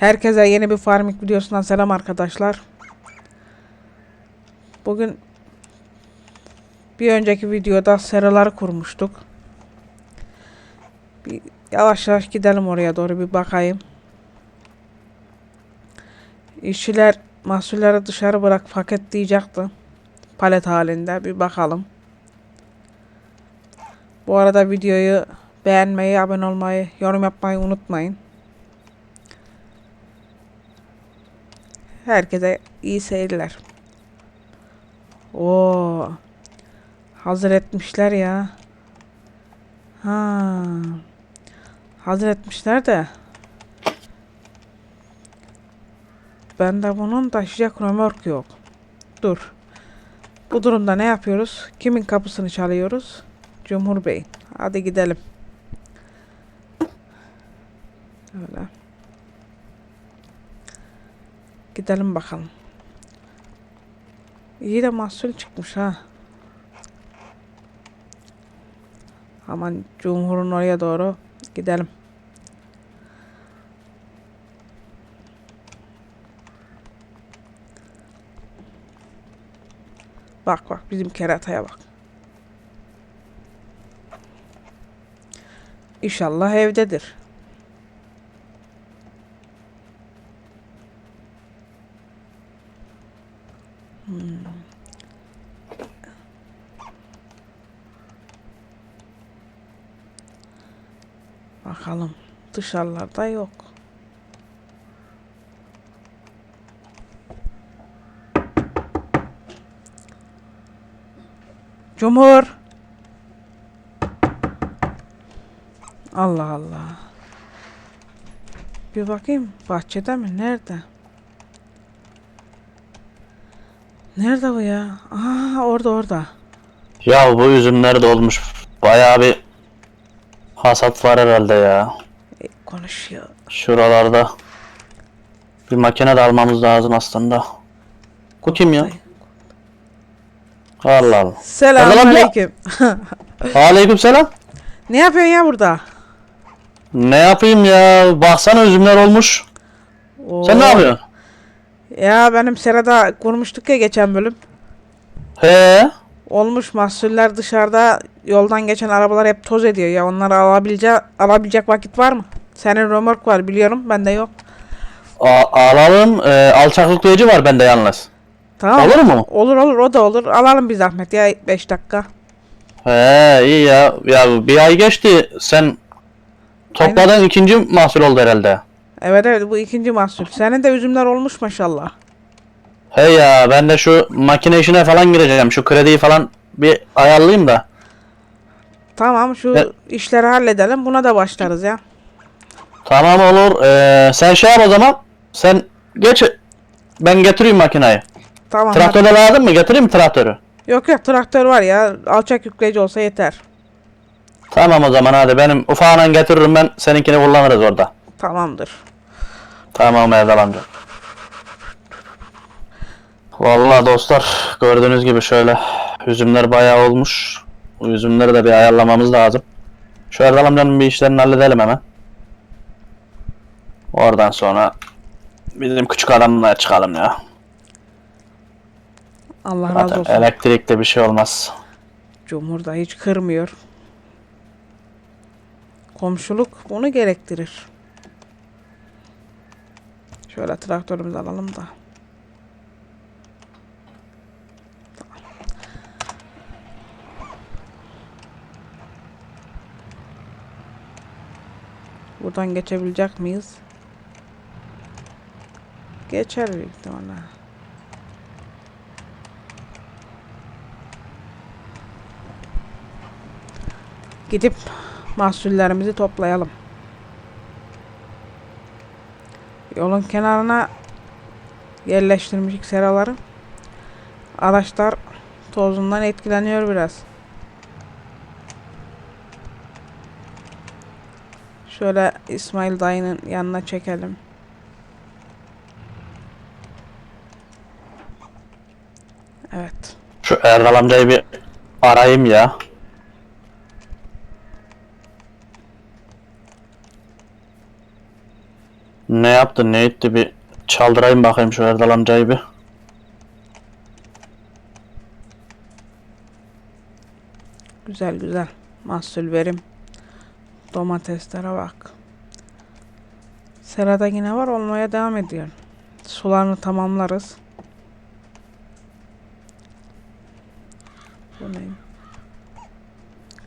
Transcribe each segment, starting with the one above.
Herkese yeni bir farming videosundan selam arkadaşlar. Bugün bir önceki videoda seraları kurmuştuk. Bir yavaş yavaş gidelim oraya doğru bir bakayım. İşçiler mahsulleri dışarı bırak paketleyecekti. Palet halinde bir bakalım. Bu arada videoyu beğenmeyi, abone olmayı, yorum yapmayı unutmayın. Herkese iyi seyirler. Oo. Hazır etmişler ya. Ha. Hazır etmişler de. Bende bunun taşıyacak römork yok. Dur. Bu durumda ne yapıyoruz? Kimin kapısını çalıyoruz? Cumhur Bey. Hadi gidelim. Öyle. Gidelim bakalım. İyi de mahsul çıkmış ha. Aman Cumhur'un oraya doğru gidelim. Bak bak bizim kerataya bak. İnşallah evdedir. Bakalım. Dışarılarda yok. Cumhur. Allah Allah. Bir bakayım bahçede mi? Nerede? Nerede bu ya? Aa orada orada. Ya bu üzümler de olmuş. Bayağı bir hasat var herhalde ya. E, konuşuyor. Şuralarda. Bir makine de almamız lazım aslında. Bu kim ya? Allah Allah. Selamünaleyküm. Aleyküm selam. ne yapıyorsun ya burada? Ne yapayım ya? Baksana üzümler olmuş. Sen ne Oo. yapıyorsun? Ya benim serada kurmuştuk ya geçen bölüm. He? Olmuş mahsuller dışarıda yoldan geçen arabalar hep toz ediyor ya. Onları alabilecek alabilecek vakit var mı? Senin römork var biliyorum. Bende yok. A- alalım. Ee, alçaklıklayıcı var bende yalnız. Tamam. Olur mu? Olur olur o da olur. Alalım bir zahmet ya 5 dakika. He iyi ya. Ya bir ay geçti. Sen topladığın ikinci mahsul oldu herhalde. Evet evet bu ikinci mahsul. Senin de üzümler olmuş maşallah. He ya ben de şu makine işine falan gireceğim. Şu krediyi falan bir ayarlayayım da. Tamam şu Evet. işleri halledelim. Buna da başlarız ya. Tamam olur. Ee, sen şey yap o zaman. Sen geç. Ben getireyim makineyi. Tamam. Traktör de lazım mı? Getireyim mi traktörü? Yok yok traktör var ya. Alçak yükleyici olsa yeter. Tamam o zaman hadi benim ufağına getiririm ben. Seninkini kullanırız orada. Tamamdır. Tamam Erdal amca. Vallahi dostlar gördüğünüz gibi şöyle üzümler bayağı olmuş. Bu üzümleri de bir ayarlamamız lazım. Şu Erdal amcanın bir işlerini halledelim hemen. Oradan sonra bizim küçük adamla çıkalım ya. Allah razı olsun. elektrikte bir şey olmaz. Cumhur da hiç kırmıyor. Komşuluk bunu gerektirir. Şöyle traktörümüzü alalım da. Buradan geçebilecek miyiz? Geçer büyük ihtimalle. Gidip mahsullerimizi toplayalım. Yolun kenarına yerleştirmişik seraları. Araçlar tozundan etkileniyor biraz. Şöyle İsmail dayının yanına çekelim. Evet. Şu Erdal amcayı bir arayayım ya. Ne yaptı ne etti bir çaldırayım bakayım şu Erdal amcayı bir. Güzel güzel. Mahsul verim. Domateslere bak. Serada yine var olmaya devam ediyor. Sularını tamamlarız. Bu ne?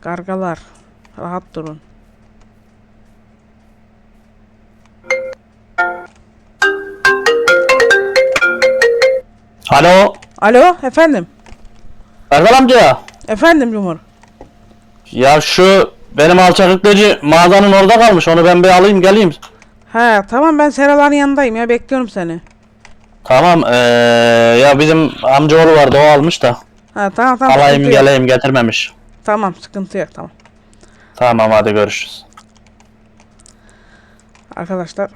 Kargalar. Rahat durun. Alo Alo efendim. Erdal amca. Efendim Cumhur. Ya şu benim alçaklıklıcı mağazanın orada kalmış onu ben bir alayım geleyim. He tamam ben Seraların yanındayım ya bekliyorum seni. Tamam eee ya bizim amcaoğlu vardı o almış da. Ha tamam tamam. Alayım yok. geleyim getirmemiş. Tamam sıkıntı yok tamam. Tamam hadi görüşürüz. Arkadaşlar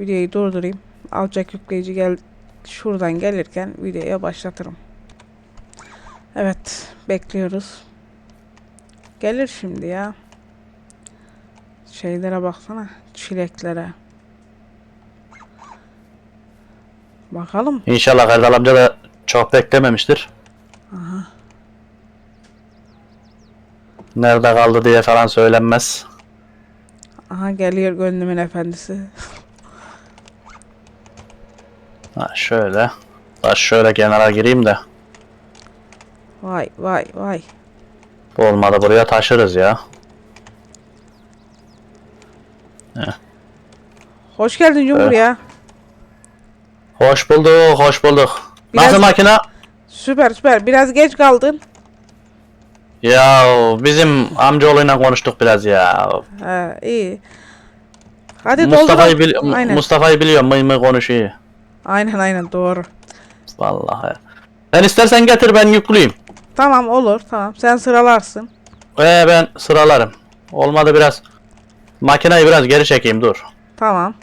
videoyu durdurayım. Alçak yükleyici gel şuradan gelirken videoya başlatırım. Evet bekliyoruz. Gelir şimdi ya. Şeylere baksana çileklere. Bakalım. İnşallah Erdal amca da çok beklememiştir. Nerede kaldı diye falan söylenmez. Aha geliyor gönlümün efendisi. Ha şöyle. Baş şöyle kenara gireyim de. Vay vay vay. Bu olmadı buraya taşırız ya. Hoş geldin Cumhur Evet. ya. Hoş bulduk, hoş bulduk. Biraz- Nasıl makine? Süper süper. Biraz geç kaldın. Ya bizim amcaoğluyla konuştuk biraz ya. Ha, iyi. Hadi Mustafa'yı bili aynen. Mustafa'yı biliyorum mıy mıy konuşuyor. Aynen aynen doğru. Vallahi. Sen istersen getir ben yükleyeyim. Tamam olur tamam. Sen sıralarsın. Ee ben sıralarım. Olmadı biraz. Makineyi biraz geri çekeyim dur. Tamam.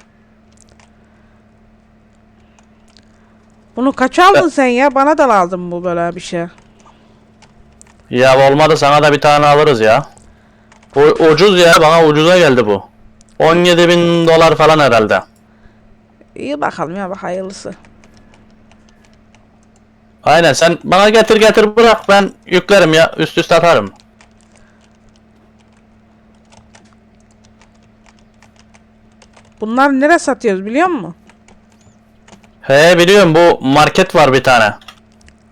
Bunu kaça aldın sen ya? Bana da lazım bu böyle bir şey. Ya olmadı sana da bir tane alırız ya. Bu ucuz ya bana ucuza geldi bu. 17 bin dolar falan herhalde. İyi bakalım ya bak hayırlısı. Aynen sen bana getir getir bırak ben yüklerim ya üst üste atarım. Bunlar nereye satıyoruz biliyor musun? He biliyorum bu market var bir tane.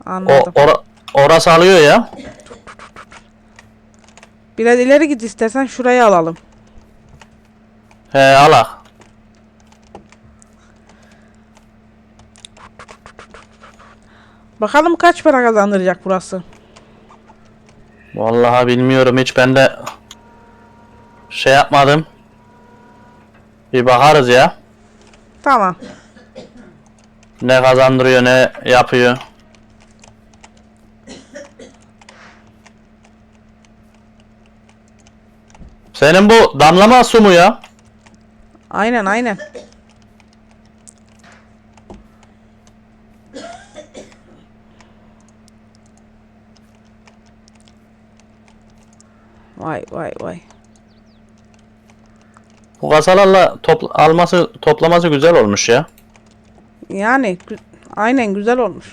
O Anladım. ora- orası alıyor ya. Biraz ileri git istersen şurayı alalım. He alak. Bakalım kaç para kazandıracak burası. Vallahi bilmiyorum hiç ben de şey yapmadım. Bir bakarız ya. Tamam. Ne kazandırıyor ne yapıyor. Senin bu damlama su mu ya? Aynen aynen. Vay vay vay. Bu kasalarla topla alması toplaması güzel olmuş ya. Yani gü- aynen güzel olmuş.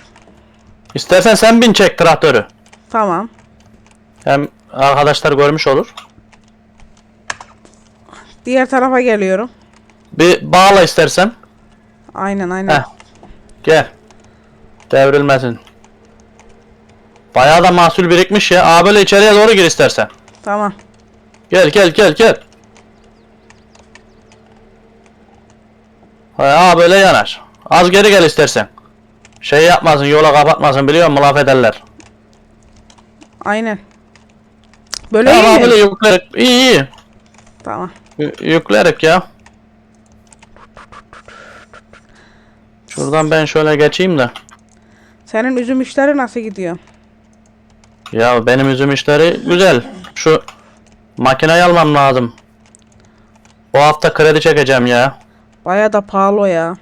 İstersen sen bin çek traktörü. Tamam. Hem arkadaşlar görmüş olur. Diğer tarafa geliyorum. Bir bağla istersen. Aynen aynen. Heh. Gel. Devrilmesin. Bayağı da mahsul birikmiş ya. Aa böyle içeriye doğru gir istersen. Tamam. Gel gel gel gel. Aa böyle yanar. Az geri gel istersen. Şey yapmasın yola kapatmasın biliyor musun laf ederler. Aynen. Böyle Tamam iyi mi? böyle yüklerik. İyi iyi. Tamam. Y- yüklerik ya. Şuradan ben şöyle geçeyim de. Senin üzüm işleri nasıl gidiyor? Ya benim üzüm işleri güzel. Şu makineyi almam lazım. Bu hafta kredi çekeceğim ya. Baya da pahalı o ya.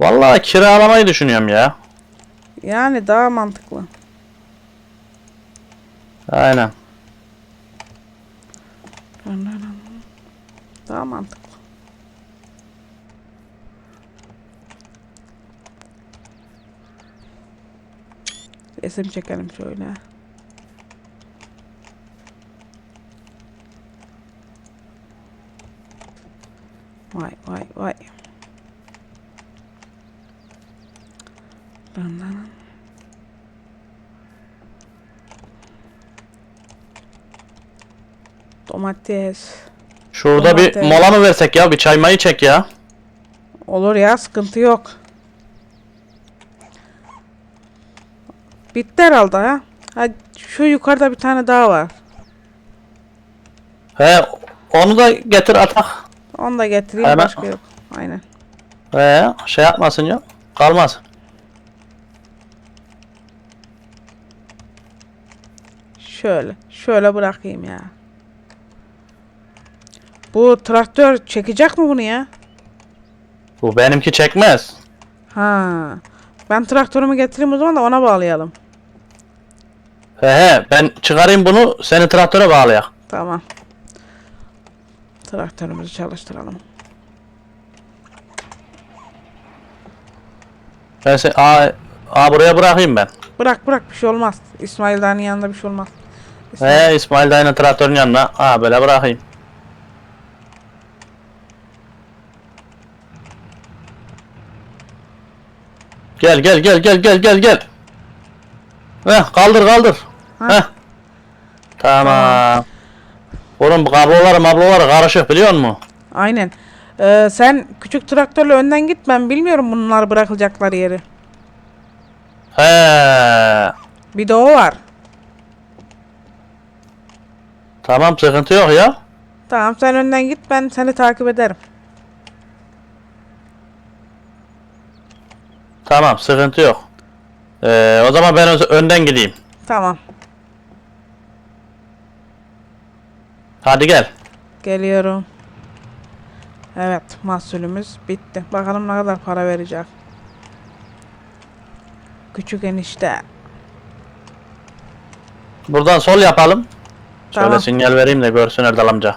Vallahi kiralamayı düşünüyorum ya. Yani daha mantıklı. Aynen. Daha mantıklı. Resim çekelim şöyle. Vay vay vay. Lan. Domates. Şurada bir Domates. mola mı versek ya? Bir çay mayı çek ya. Olur ya sıkıntı yok. Bitti herhalde ha. Ha şu yukarıda bir tane daha var. He onu da getir atak. Onu da getireyim Hemen. başka yok. Aynen. He şey yapmasın ya. Kalmaz. Şöyle. Şöyle bırakayım ya. Bu traktör çekecek mi bunu ya? Bu benimki çekmez. Ha. Ben traktörümü getireyim o zaman da ona bağlayalım. He he ben çıkarayım bunu seni traktöre bağlayak. Tamam. Traktörümüzü çalıştıralım. Ben seni aa, aa buraya bırakayım ben. Bırak bırak bir şey olmaz. İsmail Dağ'ın yanında bir şey olmaz. İsmail- He İsmail dayının traktörün yanına. Aa böyle bırakayım. Gel gel gel gel gel gel gel. Heh kaldır kaldır. Ha. Heh. Tamam. Oğlum bu kabloları mabloları karışık biliyor musun? Aynen. Ee, sen küçük traktörle önden git ben bilmiyorum bunlar bırakılacakları yeri. He. Bir de o var. Tamam sıkıntı yok ya. Tamam sen önden git ben seni takip ederim. Tamam sıkıntı yok. Ee, o zaman ben önden gideyim. Tamam. Hadi gel. Geliyorum. Evet mahsulümüz bitti. Bakalım ne kadar para verecek. Küçük enişte. Buradan sol yapalım. Şöyle Tamam. sinyal vereyim de görsün Erdal amca.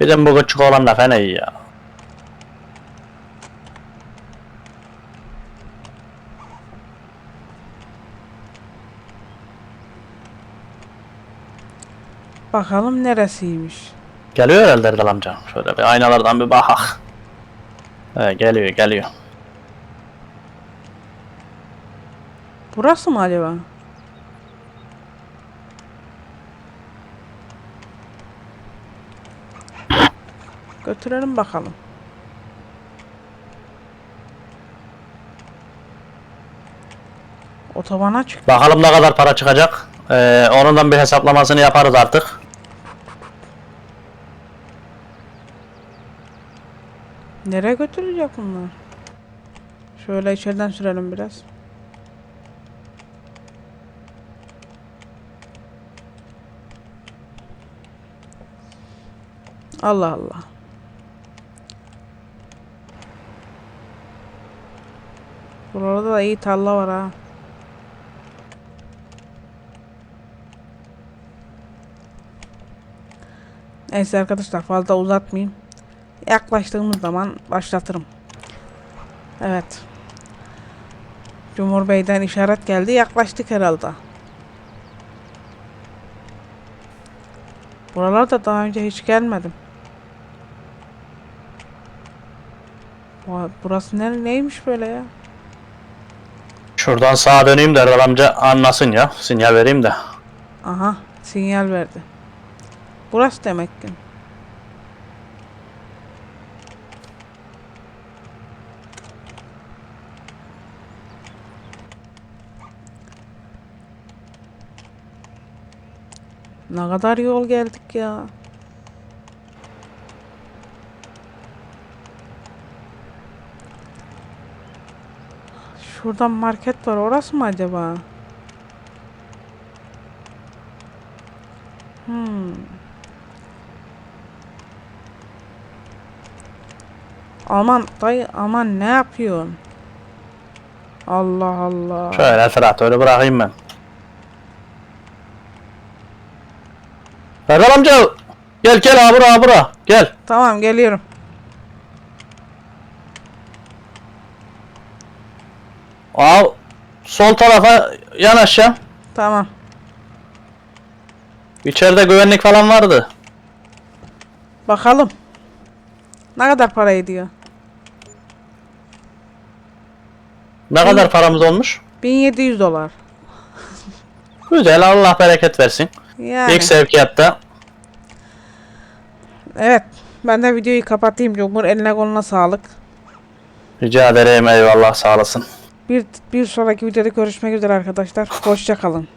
Bir de bu küçük olan da fena iyi ya. Bakalım neresiymiş. Geliyor herhalde Erdal amca. Şöyle bir aynalardan bir bakak. He geliyor geliyor. Burası mı acaba? Götürelim bakalım. Otobana çık. Bakalım ne kadar para çıkacak. Ee, onundan bir hesaplamasını yaparız artık. Nereye götürülecek bunlar? Şöyle içeriden sürelim biraz. Allah Allah. Burada da iyi tarla var ha. Neyse arkadaşlar fazla uzatmayayım. Yaklaştığımız zaman başlatırım. Evet. Cumhur Bey'den işaret geldi. Yaklaştık herhalde. Buralarda daha önce hiç gelmedim. Burası ne, neymiş böyle ya? Şuradan sağa döneyim de Erdal amca anlasın ya. Sinyal vereyim de. Aha sinyal verdi. Burası demek ki. Ne kadar yol geldik ya. Şuradan market var. Orası mı acaba? Hmm. Aman dayı aman ne yapıyorsun? Allah Allah. Şöyle traktörü bırakayım ben. Erdal amca Gel gel abura abura. Gel. Tamam geliyorum. Aa, sol tarafa yanaşacağım. Tamam. İçeride güvenlik falan vardı. Bakalım. Ne kadar para ediyor? Ne kadar paramız olmuş? 1700 dolar. Güzel Allah bereket versin. Yani. İlk sevkiyatta. Evet. Ben de videoyu kapatayım. Cumhur eline koluna sağlık. Rica ederim eyvallah sağ olasın. Bir, bir sonraki videoda görüşmek üzere arkadaşlar. Hoşça kalın.